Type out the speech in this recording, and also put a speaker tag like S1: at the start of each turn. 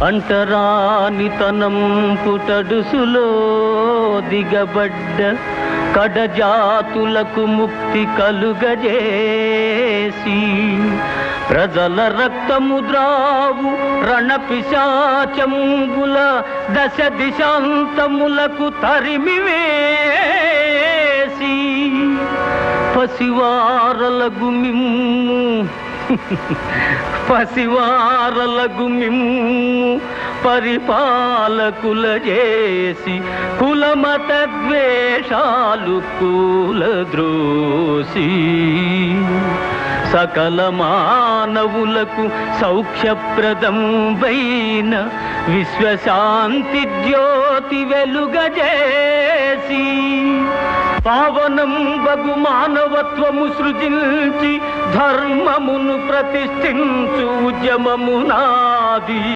S1: అంటరానితనం పుటడుసులో దిగబడ్డ కడజాతులకు ముక్తి కలుగజేసి ప్రజల రక్తము ద్రావు రణపిశాచంబుల దశ దిశాంతములకు తరిమివేసి పసివారలగు మిమ్ము పసివారలగు మిమ్ము పరిపాలకుల చేసి కులమత ద్వేషాలు కూలద్రోసి. సకల మానవులకు సౌఖ్యప్రదం వైన విశ్వశాంతి జ్యోతి వెలుగజే పావనం బగు మానవత్వము సృజించి ధర్మమును ప్రతిష్ఠించు ఉద్యమము నాది